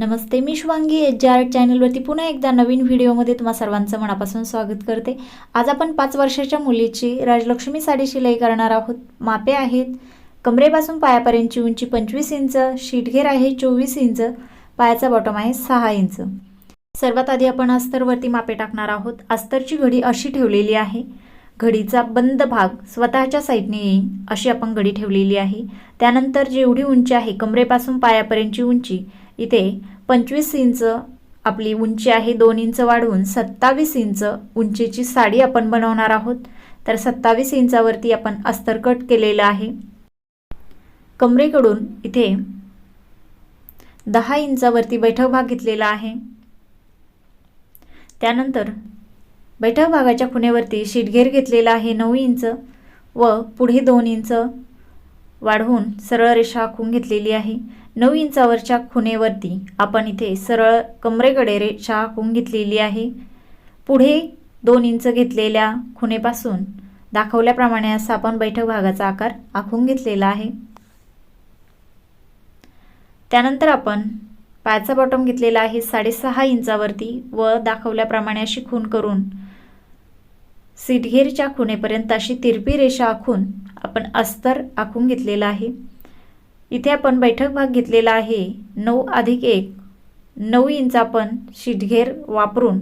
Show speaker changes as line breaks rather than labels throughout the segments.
नमस्ते मी श्वांगी H J R चॅनलवरती पुन्हा एकदा नवीन व्हिडिओमध्ये तुम्हा सर्वांचं मनापासून स्वागत करते. आज आपण पाच वर्षाच्या मुलीची राजलक्ष्मी साडी शिलाई करणार आहोत. मापे आहेत. कमरेपासून पायापर्यंतची उंची पंचवीस इंच शीटघेर आहे चोवीस इंच पायाचा बॉटम आहे सहा इंच. सर्वात आधी आपण अस्तरवरती मापे टाकणार आहोत. अस्तरची घडी अशी ठेवलेली आहे. घडीचा बंद भाग स्वतःच्या साईडने येईल अशी आपण घडी ठेवलेली आहे. त्यानंतर जेवढी उंची आहे कमरेपासून पायापर्यंतची उंची इथे पंचवीस इंच आपली उंची आहे दोन इंच वाढवून सत्तावीस इंच उंचीची साडी आपण बनवणार आहोत. तर सत्तावीस इंचावरती आपण अस्तर कट केलेलं आहे. कमरेकडून इथे दहा इंचावरती बैठक भाग घेतलेला आहे. त्यानंतर बैठक भागाच्या खुणेवरती शीटघेर घेतलेला आहे नऊ इंच व पुढे दोन इंच वाढवून सरळ रेषा आखून घेतलेली आहे. नऊ इंचावरच्या खुणेवरती आपण इथे सरळ कमरेकडे रेषा आखून घेतलेली आहे. पुढे दोन इंच घेतलेल्या खुणेपासून दाखवल्याप्रमाणे असा आपण बैठक भागाचा आकार आखून घेतलेला आहे. त्यानंतर आपण पायाचा बॉटम घेतलेला आहे साडेसहा इंचावरती व दाखवल्याप्रमाणे अशी खून करून सीटघेरच्या खुणेपर्यंत अशी तिरपी रेषा आखून आपण अस्तर आखून घेतलेला आहे. इथे आपण बैठक भाग घेतलेला आहे. नऊ अधिक एक. नऊ इंच आपण शीटघेर वापरून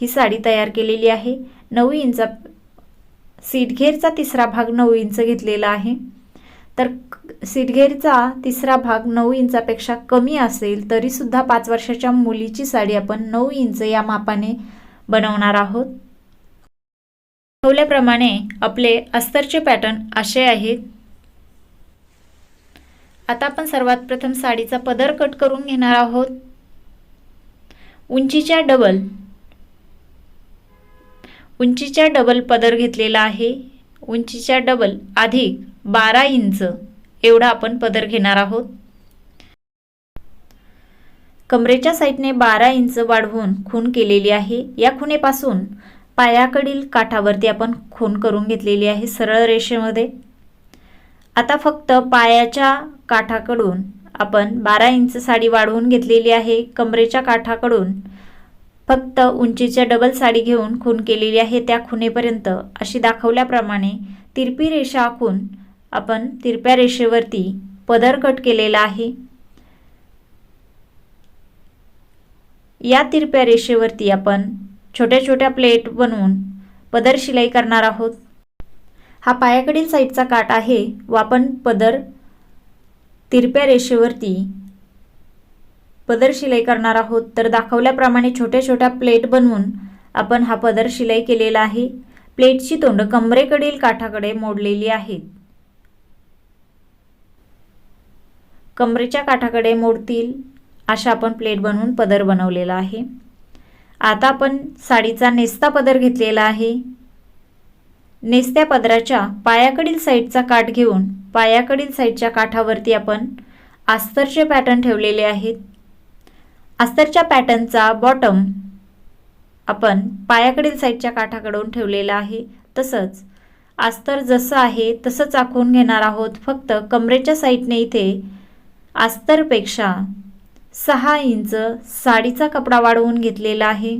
ही साडी तयार केलेली आहे. नऊ इंचा सीटघेरचा तिसरा भाग नऊ इंच घेतलेला आहे. तर सीटघेरचा तिसरा भाग नऊ इंचापेक्षा कमी असेल तरीसुद्धा पाच वर्षाच्या मुलीची साडी आपण नऊ इंच या मापाने बनवणार आहोत. ठेवल्याप्रमाणे आपले अस्तरचे पॅटर्न असे आहेत. आता आपण सर्वात प्रथम साडीचा पदर कट करून घेणार आहोत. उंचीच्या डबल उंचीच्या डबल पदर घेतलेला आहे. उंचीच्या डबल अधिक बारा इंच एवढा आपण पदर घेणार आहोत. कमरेच्या साईडने बारा इंच वाढवून खून केलेली आहे. या खुणेपासून पायाकडील काठावरती आपण खून करून घेतलेली आहे सरळ रेषेमध्ये. आता फक्त पायाच्या काठाकडून आपण बारा इंच साडी वाढवून घेतलेली आहे. कमरेच्या काठाकडून फक्त उंचीच्या डबल साडी घेऊन खून केलेली आहे त्या खुनेपर्यंत. अशी दाखवल्याप्रमाणे तिरपी रेषा आखून आपण तिरप्या रेषेवरती पदर कट केलेला आहे. या तिरप्या रेषेवरती आपण छोट्या छोट्या प्लेट बनवून पदर शिलाई करणार आहोत. हा पायाकडील साईडचा काट आहे व आपण पदर तिरप्या रेषेवरती पदर शिलाई करणार आहोत. तर दाखवल्याप्रमाणे छोट्या छोट्या प्लेट बनवून आपण हा पदर शिलाई केलेला आहे. प्लेटची तोंड कमरेकडील काठाकडे मोडलेली आहेत कमरेच्या काठाकडे मोडतील अशा आपण प्लेट बनवून पदर बनवलेला आहे. आता आपण साडीचा नेस्ता पदर घेतलेला आहे. नेस्त्या पदराच्या पायाकडील साईडचा काठ घेऊन पायाकडील साईडच्या काठावरती आपण अस्तरचे पॅटर्न ठेवलेले आहेत. अस्तरच्या पॅटर्नचा बॉटम आपण पायाकडील साईडच्या काठाकडून ठेवलेला आहे. तसंच अस्तर जसं आहे तसंच आखून घेणार आहोत. फक्त कमरेच्या साईडने इथे अस्तरपेक्षा सहा इंच साडीचा कपडा वाढवून घेतलेला आहे.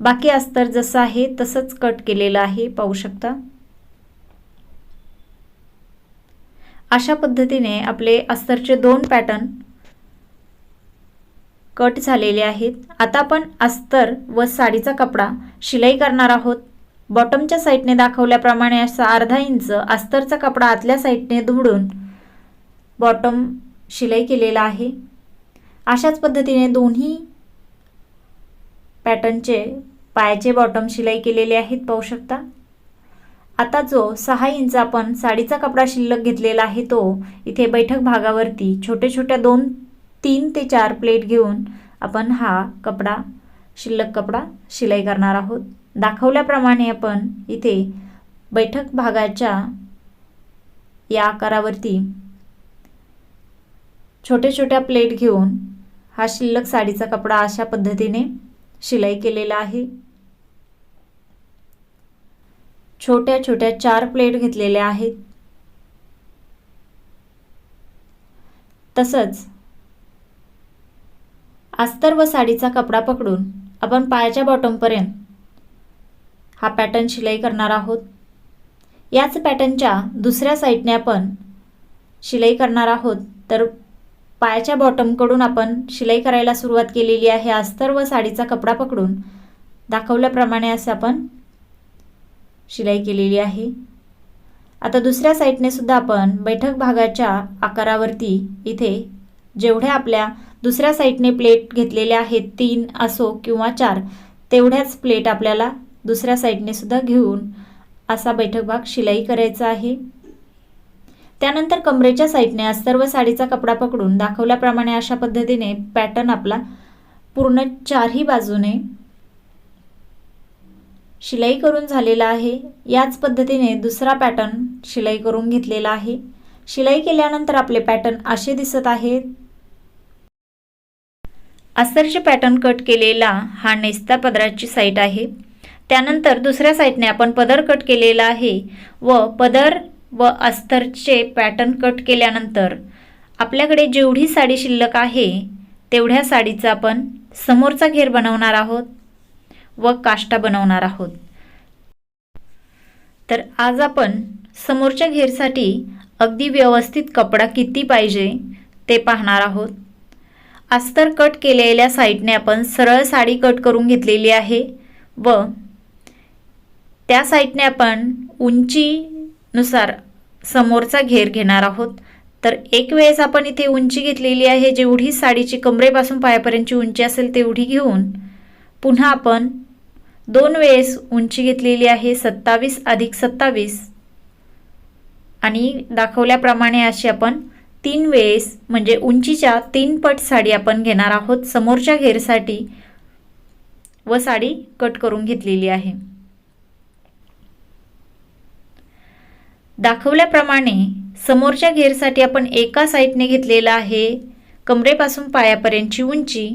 बाकी अस्तर जसं आहे तसंच कट केलेलं आहे. पाहू शकता? अशा पद्धतीने आपले अस्तरचे दोन पॅटर्न कट झालेले आहेत. आता आपण अस्तर व साडीचा कपडा शिलाई करणार आहोत. बॉटमच्या साईडने दाखवल्याप्रमाणे असा अर्धा इंच अस्तरचा कपडा आतल्या साईडने धुडून बॉटम शिलाई केलेला आहे. अशाच पद्धतीने दोन्ही पॅटर्नचे पायाचे बॉटम शिलाई केलेले आहेत पाहू शकता? आता जो सहा इंच आपण साडीचा कपडा शिल्लक घेतलेला आहे तो इथे बैठक भागावरती छोट्या छोट्या दोन तीन ते चार प्लेट घेऊन आपण हा कपडा शिल्लक कपडा शिलाई करणार आहोत. दाखवल्याप्रमाणे आपण इथे बैठक भागाच्या या आकारावरती छोट्या छोट्या प्लेट घेऊन हा शिल्लक साडीचा कपडा अशा पद्धतीने शिलाई केलेला आहे. छोट्या छोट्या चार प्लेट घेतलेल्या आहेत. तसंच अस्तर व साडीचा कपडा पकडून आपण पायाच्या बॉटमपर्यंत हा पॅटर्न शिलाई करणार आहोत. याच पॅटर्नच्या दुसऱ्या साईडने आपण शिलाई करणार आहोत. तर पायाच्या बॉटमकडून आपण शिलाई करायला सुरुवात केलेली आहे. अस्तर व साडीचा कपडा पकडून दाखवल्याप्रमाणे असे आपण शिलाई केलेली आहे. आता दुसऱ्या साईडने सुद्धा आपण बैठक भागाच्या आकारावरती इथे जेवढ्या आपल्या दुसऱ्या साईडने प्लेट घेतलेल्या आहेत तीन असो किंवा चार तेवढ्याच प्लेट आपल्याला दुसऱ्या साईडने सुद्धा घेऊन असा बैठक भाग शिलाई करायचा आहे. त्यानंतर कमरेच्या साईडने अस्तर व साडीचा कपडा पकडून दाखवल्याप्रमाणे अशा पद्धतीने पॅटर्न आपला पूर्ण चारही बाजूने शिलाई करून झालेला आहे. याच पद्धतीने दुसरा पॅटर्न शिलाई करून घेतलेला आहे. शिलाई केल्यानंतर आपले पॅटर्न असे दिसत आहेत. अस्तरचे पॅटर्न कट केलेला हा नेस्ता पदराची साईट आहे. त्यानंतर दुसऱ्या साईडने आपण पदर कट केलेला आहे व पदर व अस्तरचे पॅटर्न कट केल्यानंतर आपल्याकडे जेवढी साडी शिल्लक आहे तेवढ्या साडीचा आपण समोरचा घेर बनवणार आहोत व काष्टा बनवणार आहोत. तर आज आपण समोरच्या घेरसाठी अगदी व्यवस्थित कपडा किती पाहिजे ते पाहणार आहोत. अस्तर कट केलेल्या साईडने आपण सरळ साडी कट करून घेतलेली आहे व त्या साईडने आपण उंचीनुसार समोरचा घेर घेणार आहोत. तर एक वेळेस आपण इथे उंची घेतलेली आहे जेवढी साडीची कमरेपासून पायापर्यंतची उंची असेल तेवढी घेऊन पुन्हा आपण दोन वेळेस उंची घेतलेली आहे सत्तावीस अधिक सत्तावीस. आणि दाखवल्याप्रमाणे अशी आपण तीन वेळेस म्हणजे उंचीच्या तीन पट साडी आपण घेणार आहोत. समोरच्या घेरसाठी व साडी कट करून घेतलेली आहे. दाखवल्याप्रमाणे समोरच्या घेरसाठी आपण एका साईडने घेतलेला आहे कमरेपासून पायापर्यंतची उंची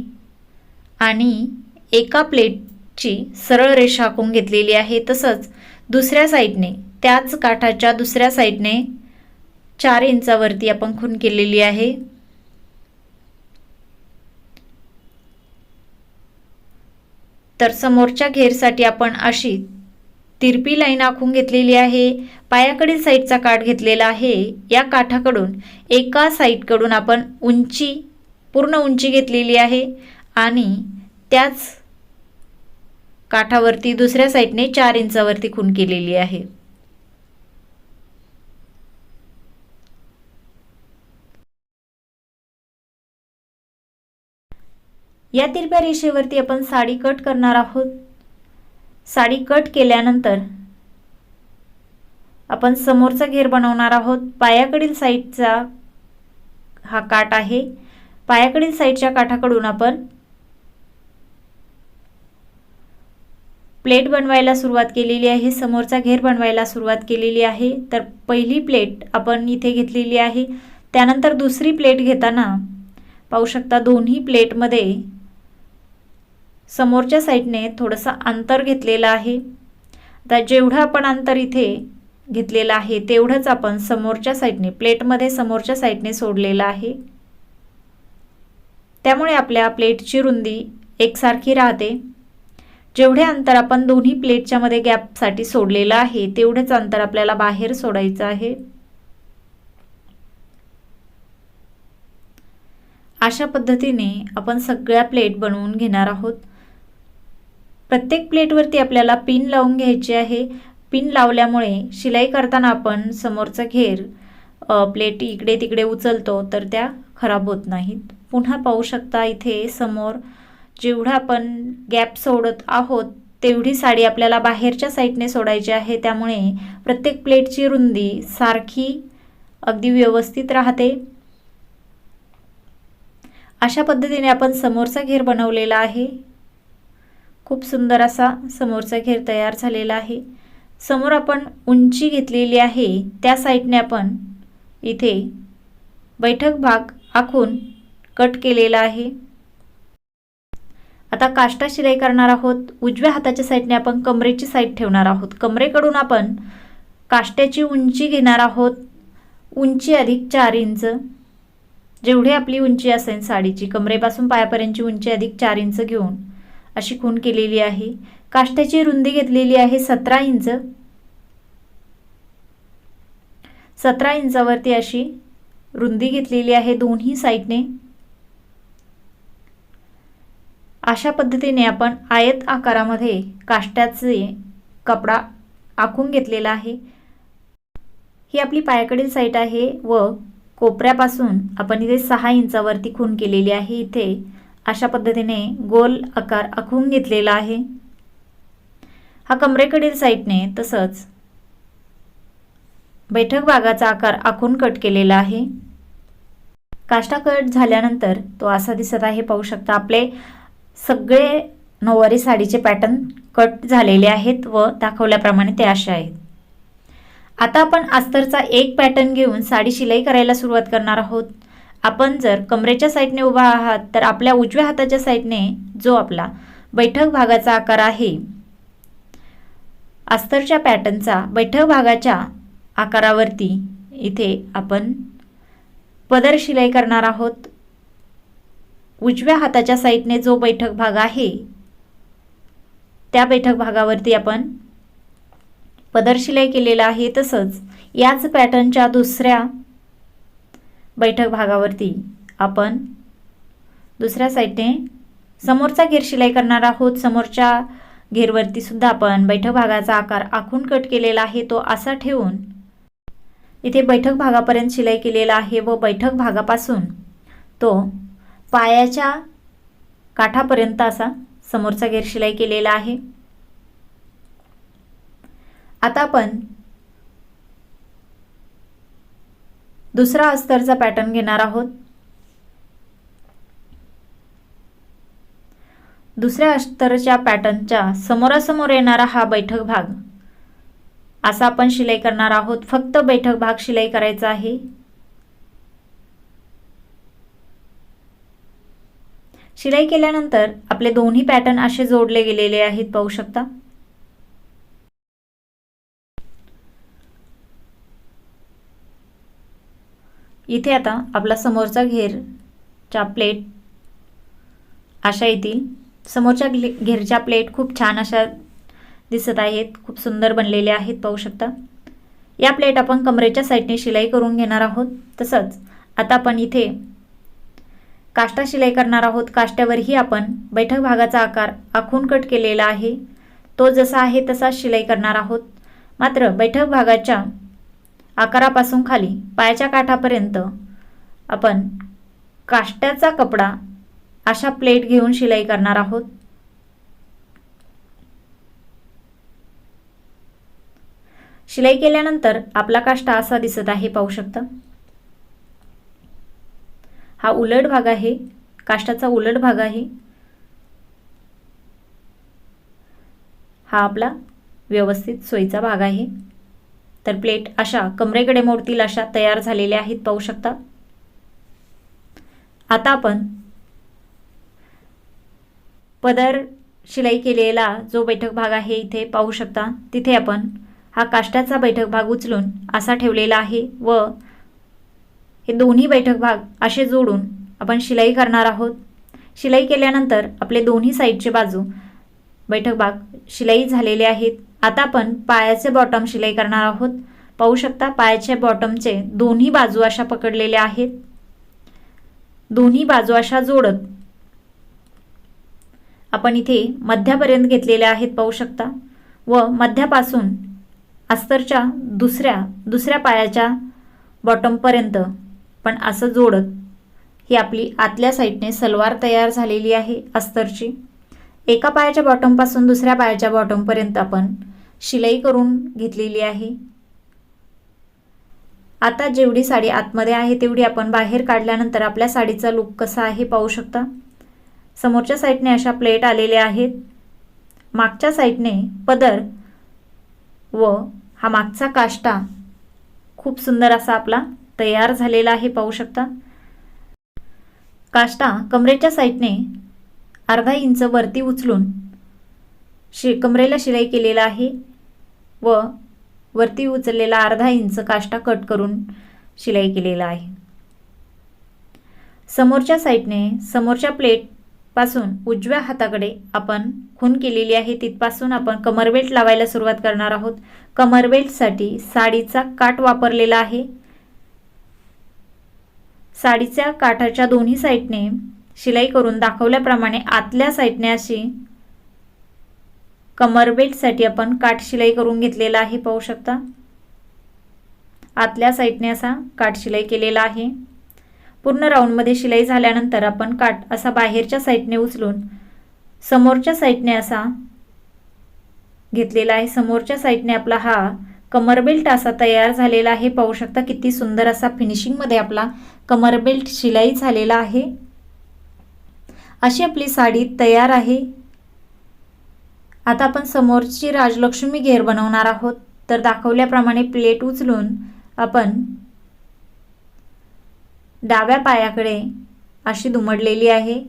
आणि एका प्लेटची सरळ रेषा आखून घेतलेली आहे. तसंच दुसऱ्या साईडने त्याच काठाच्या दुसऱ्या साईडने चार इंचावरती आपण खून केलेली आहे. तर समोरच्या घेरसाठी आपण अशी तिरपी लाईन आखून घेतलेली आहे. पायाकडील साईडचा काठ घेतलेला आहे. या काठाकडून एका साईडकडून आपण उंची पूर्ण उंची घेतलेली आहे आणि त्याच काठावरती दुसऱ्या साईडने चार इंचावरती खून केलेली आहे. या तिरप्या रेषेवरती आपण साडी कट करणार आहोत. साडी कट केल्यानंतर आपण समोरचा घेर बनवणार आहोत. पायाकडील साईडचा हा काठ आहे. पायाकडील साईडच्या काठाकडून आपण प्लेट बनवायला सुरुवात केलेली आहे. समोरचा घेर बनवायला सुरुवात केलेली आहे. तर पहिली प्लेट आपण इथे घेतलेली आहे. त्यानंतर दुसरी प्लेट घेताना पाहू शकता दोन्ही प्लेटमध्ये समोरच्या साईडने थोडंसं अंतर घेतलेलं आहे. आता जेवढं आपण अंतर इथे घेतलेलं आहे तेवढंच आपण समोरच्या साईडने प्लेटमध्ये समोरच्या साईडने सोडलेलं आहे. त्यामुळे आपल्या प्लेटची रुंदी एकसारखी राहते. जेवढे अंतर आपण दोन्ही प्लेटच्यामध्ये गॅपसाठी सोडलेलं आहे तेवढेच अंतर आपल्याला बाहेर सोडायचं आहे. अशा पद्धतीने आपण सगळ्या प्लेट बनवून घेणार आहोत. प्रत्येक प्लेटवरती आपल्याला पिन लावून घ्यायची आहे. पिन लावल्यामुळे शिलाई करताना आपण समोरचा घेर प्लेट इकडे तिकडे उचलतो तर त्या खराब होत नाहीत. पुन्हा पाहू शकता इथे समोर जेवढा आपण गॅप सोडत आहोत तेवढी साडी आपल्याला बाहेरच्या साईडने सोडायची आहे. त्यामुळे प्रत्येक प्लेटची रुंदी सारखी अगदी व्यवस्थित राहते. अशा पद्धतीने आपण समोरचा घेर बनवलेला आहे. खूप सुंदर असा समोरचा घेर तयार झालेला आहे. समोर आपण उंची घेतलेली आहे. त्या साईडने आपण इथे बैठक भाग आखून कट केलेला आहे. आता काष्टा शिलाई करणार आहोत. उजव्या हाताच्या साईडने आपण कमरेची साईड ठेवणार आहोत. कमरेकडून आपण काष्ट्याची उंची घेणार आहोत. उंची अधिक चार इंच. जेवढी आपली उंची असेल साडीची कमरेपासून पायापर्यंतची उंची अधिक चार इंच घेऊन. अशी खून केलेली आहे. काष्टाची रुंदी घेतलेली आहे सतरा इंच. सतरा इंचावरती अशी रुंदी घेतलेली आहे दोन्ही साईडने. अशा पद्धतीने आपण आयत आकारामध्ये काष्ट्याचे कपडा आखून घेतलेला आहे. ही आपली पायाकडील साईट आहे व कोपऱ्यापासून आपण इथे सहा इंचावरती खून केलेली आहे. इथे अशा पद्धतीने गोल आकार आखून घेतलेला आहे. हा कमरेकडील साईडने तसंच बैठक भागाचा आकार आखून कट केलेला आहे. काष्टा कट झाल्यानंतर तो असा दिसत आहे पाहू शकता आपले सगळे नऊवारी साडीचे पॅटर्न कट झालेले आहेत व दाखवल्याप्रमाणे ते असे आहेत. आता आपण अस्तरचा एक पॅटर्न घेऊन साडी शिलाई करायला सुरुवात करणार आहोत. आपण जर कमरेच्या साईडने उभा आहात तर आपल्या उजव्या हाताच्या साईडने जो आपला बैठक भागाचा आकार आहे अस्तरच्या पॅटर्नचा बैठक भागाच्या आकारावरती इथे आपण पदर शिलाई करणार आहोत. उजव्या हाताच्या साईडने जो बैठक भाग आहे त्या बैठक भागावरती आपण पदर शिलाई केलेला आहे तसंच याच पॅटर्नच्या दुसऱ्या बैठक भागावरती आपण दुसऱ्या साईडने समोरचा घेर शिलाई करणार आहोत. समोरच्या घेरवरती सुद्धा आपण बैठक भागाचा आकार आखून कट केलेला आहे. तो असा ठेवून इथे बैठक भागापर्यंत शिलाई केलेला आहे व बैठक भागापासून तो पायाच्या काठापर्यंत असा समोरचा घेर शिलाई केलेला आहे. आता आपण दुसरा अस्तरचा पॅटर्न घेणार आहोत. दुसऱ्या अस्तरच्या पॅटर्नच्या समोरासमोर येणारा हा बैठक भाग. असा आपण शिलाई करणार आहोत. फक्त बैठक भाग शिलाई करायचा आहे. शिलाई केल्यानंतर आपले दोन्ही पॅटर्न असे जोडले गेलेले आहेत पाहू शकता. इथे आता आपला समोरचा घेरच्या प्लेट अशा येतील. समोरच्या घेरच्या प्लेट खूप छान अशा दिसत आहेत. खूप सुंदर बनलेले आहेत पाहू शकता. या प्लेट आपण कमरेच्या साईडने शिलाई करून घेणार आहोत. तसंच आता आपण इथे काष्टा शिलाई करणार आहोत. काष्ट्यावरही आपण बैठक भागाचा आकार आखून कट केलेला आहे. तो जसा आहे तसा शिलाई करणार आहोत. मात्र बैठक भागाच्या आकारापासून खाली पायाच्या काठापर्यंत. आपण काष्ट्याचा कपडा अशा प्लेट घेऊन शिलाई करणार आहोत. शिलाई केल्यानंतर आपला काष्टा असा दिसत आहे पाहू शकता. हा उलट भाग आहे काष्टाचा उलट भाग आहे. हा आपला व्यवस्थित सोयीचा भाग आहे. तर प्लेट अशा कमरेकडे मोडतील अशा तयार झालेल्या आहेत पाहू शकता. आता आपण पदर शिलाई केलेला जो बैठक भाग आहे इथे पाहू शकता. तिथे आपण हा काष्ट्याचा बैठक भाग उचलून असा ठेवलेला आहे व हे दोन्ही बैठक भाग असे जोडून आपण शिलाई करणार आहोत. शिलाई केल्यानंतर आपले दोन्ही साईडचे बाजू बैठक भाग शिलाई झालेले आहेत. आता आपण पायाचे बॉटम शिलाई करणार आहोत. पाहू शकता पायाच्या बॉटमचे दोन्ही बाजू अशा पकडलेल्या आहेत. दोन्ही बाजू अशा जोडत. आपण इथे मध्यापर्यंत घेतलेल्या आहेत पाहू शकता. व मध्यापासून अस्तरच्या दुसऱ्या दुसऱ्या पायाच्या बॉटमपर्यंत पण असं जोडत. ही आपली आतल्या साईडने सलवार तयार झालेली आहे अस्तरची. एका पायाच्या बॉटमपासून दुसऱ्या पायाच्या बॉटमपर्यंत आपण शिलाई करून घेतलेली आहे. आता जेवढी साडी आतमध्ये आहे तेवढी आपण बाहेर काढल्यानंतर आपल्या साडीचा लुक कसा आहे पाहू शकता. समोरच्या साईडने अशा प्लेट आलेल्या आहेत. मागच्या साईडने पदर व हा मागचा काष्टा खूप सुंदर असा आपला तयार झालेला आहे पाहू शकता. काष्टा कमरेच्या साईडने अर्धा इंच वरती उचलून शि कमरेला शिलाई केलेला आहे. व वरती उचललेला अर्धा इंच काष्टा कट करून शिलाई केलेला आहे. समोरच्या साईडने समोरच्या प्लेटपासून उजव्या हाताकडे आपण खून केलेली आहे. तिथपासून आपण कमरबेल्ट लावायला सुरुवात करणार आहोत. कमरबेल्टसाठी साडीचा काठ वापरलेला आहे. साडीच्या काठाच्या दोन्ही साईडने शिलाई करून दाखवल्याप्रमाणे आतल्या साईडने अशी कमर बेल्टसाठी आपण काठ शिलाई करून घेतलेला आहे पाहू शकता. आतल्या साईडने असा काठ शिलाई केलेला आहे. पूर्ण राऊंडमध्ये शिलाई झाल्यानंतर आपण काठ असा बाहेरच्या साईडने उचलून समोरच्या साईडने असा घेतलेला आहे. समोरच्या साईडने आपला हा कमर बेल्ट असा तयार झालेला आहे. पाहू शकता किती सुंदर असा फिनिशिंगमध्ये आपला कमर बेल्ट शिलाई झालेला आहे. अशी आपली साडी तयार आहे. आता आपण समोरची राजलक्ष्मी घेर बनवणार आहोत. तर दाखवल्याप्रमाणे प्लेट उचलून आपण डाव्या पायाकडे अशी दुमडलेली आहे.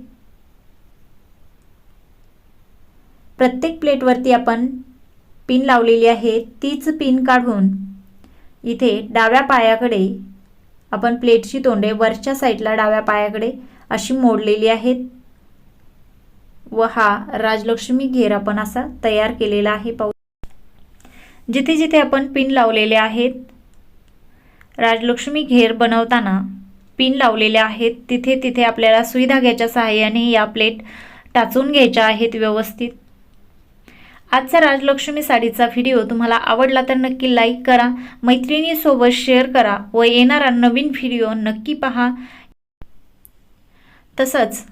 प्रत्येक प्लेटवरती आपण पिन लावलेली आहे. तीच पिन काढून इथे डाव्या पायाकडे आपण प्लेटची तोंडे वरच्या साईडला डाव्या पायाकडे अशी मोडलेली आहेत. व हा राजलक्ष्मी घेर आपण असा तयार केलेला आहे पाहू. जिथे जिथे आपण पिन लावलेले आहेत राजलक्ष्मी घेर बनवताना पिन लावलेले आहेत तिथे तिथे आपल्याला सुई धाग्याच्या सहाय्याने या प्लेट टाचून घ्यायच्या आहेत व्यवस्थित. आजचा राजलक्ष्मी साडीचा व्हिडिओ तुम्हाला आवडला तर नक्की लाईक करा मैत्रिणीसोबत शेअर करा व येणारा नवीन व्हिडिओ नक्की पहा. तसंच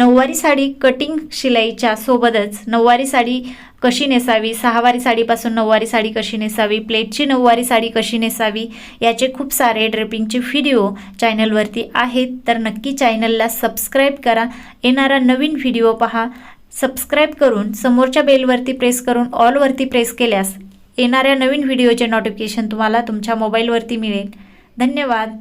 नऊवारी साडी कटिंग शिलाईच्या सोबतच नऊवारी साडी कशी नेसावी सहावारी साडीपासून नऊवारी साडी कशी नेसावी प्लेटची नऊवारी साडी कशी नेसावी याचे खूप सारे ड्रेपिंगचे व्हिडिओ चॅनलवरती आहेत. तर नक्की चॅनलला सबस्क्राईब करा. येणारा नवीन व्हिडिओ पहा. सबस्क्राईब करून समोरच्या बेलवरती प्रेस करून ऑलवरती प्रेस केल्यास येणाऱ्या नवीन व्हिडिओचे नोटिफिकेशन तुम्हाला तुमच्या मोबाईलवरती मिळेल. धन्यवाद.